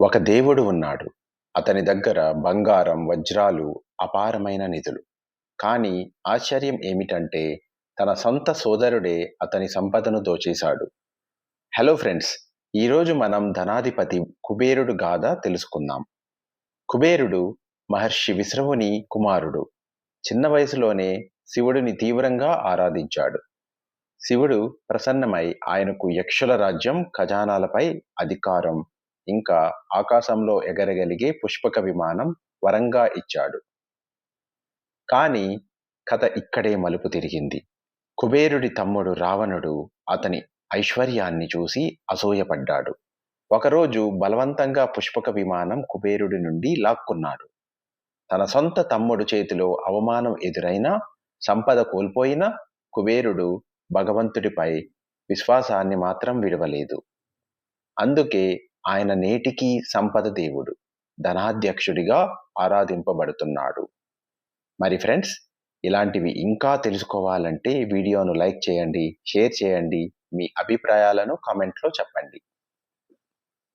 ఒక దేవుడు ఉన్నాడు. అతని దగ్గర బంగారం వజ్రాలు అపారమైన నిధులు. కానీ ఆశ్చర్యం ఏమిటంటే తన సొంత సోదరుడే అతని సంపదను దోచేశాడు. హలో ఫ్రెండ్స్ ఈరోజు మనం ధనాధిపతి కుబేరుడు గాథ తెలుసుకుందాం. కుబేరుడు మహర్షి విశ్రవుని కుమారుడు. చిన్న వయసులోనే శివుడిని తీవ్రంగా ఆరాధించాడు. శివుడు ప్రసన్నమై ఆయనకు యక్షుల రాజ్యం ఖజానాలపై అధికారం ఇంకా ఆకాశంలో ఎగరగలిగే పుష్పక విమానం వరంగా ఇచ్చాడు. కాని కథ ఇక్కడే మలుపు తిరిగింది. కుబేరుడి తమ్ముడు రావణుడు అతని ఐశ్వర్యాన్ని చూసి అసూయపడ్డాడు. ఒకరోజు బలవంతంగా పుష్పక విమానం కుబేరుడి నుండి లాక్కున్నాడు. తన సొంత తమ్ముడు చేతిలో అవమానం ఎదురైనా సంపద కోల్పోయినా కుబేరుడు భగవంతుడిపై విశ్వాసాన్ని మాత్రం విడవలేదు. అందుకే ఆయన నేటికీ సంపద దేవుడు ధనాధ్యక్షుడిగా ఆరాధింపబడుతున్నాడు. మరి ఫ్రెండ్స్ ఇలాంటివి ఇంకా తెలుసుకోవాలంటే వీడియోను లైక్ చేయండి షేర్ చేయండి మీ అభిప్రాయాలను కామెంట్లో చెప్పండి.